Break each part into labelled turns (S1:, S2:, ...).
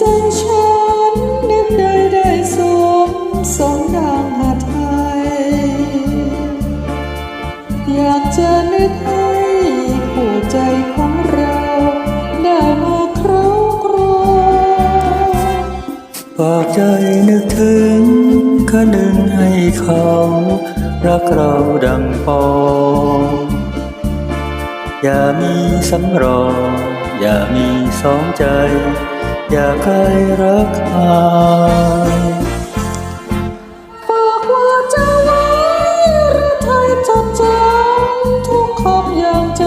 S1: ฉันนึกได้ได้สมสมดังหาไทย อยากจะนึกให้ผู้ใจของเราได้มาครองครอง
S2: ฝากใจนึกถึงคะนึงให้เขา รักเราดังปองอย่ามีสำรอง อย่ามีสองใจ อย่าใครรักใคร
S1: ฝากว่าจะไว้รือไทยจดจำทุกคำอย่างใจ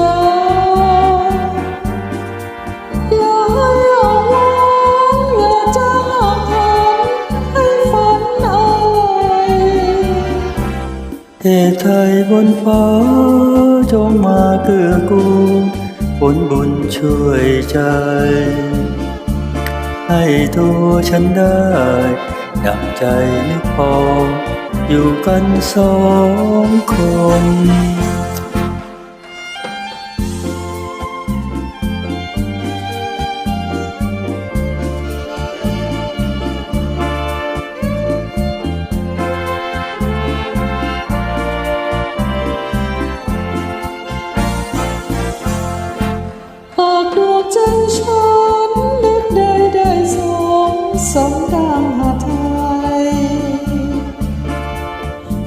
S1: อย่าให้เอาหวังอย่าจะห่างหันให้ฝันเอาไว้
S2: เทไทยบนฟ้าจงมาเกื้อกูลผลบุญช่วยใจ ให้ตัวฉันได้ดังใจนึกพออยู่กันสองคน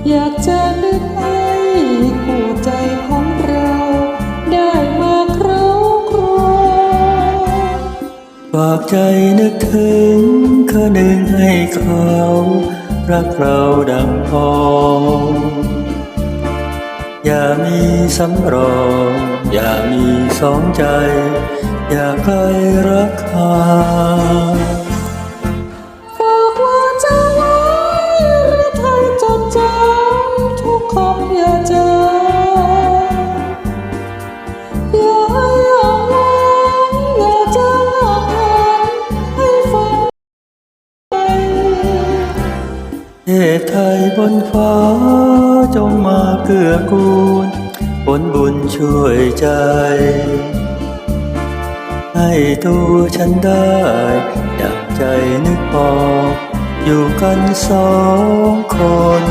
S1: อยากจะนึกให้คู่ใจของเราได้มาครองครอง
S2: ฝากใจนึกถึงคะนึงให้เขา รักเราดังพองอย่ามีสำรอง อย่ามีสองใจ อย่าใครรักใค ทศไทยบนฟ้าจงมาเกื้อกูล ผลบุญช่วยใจ ให้ตัวฉันได้ดังใจนึกพออยู่กันสองคน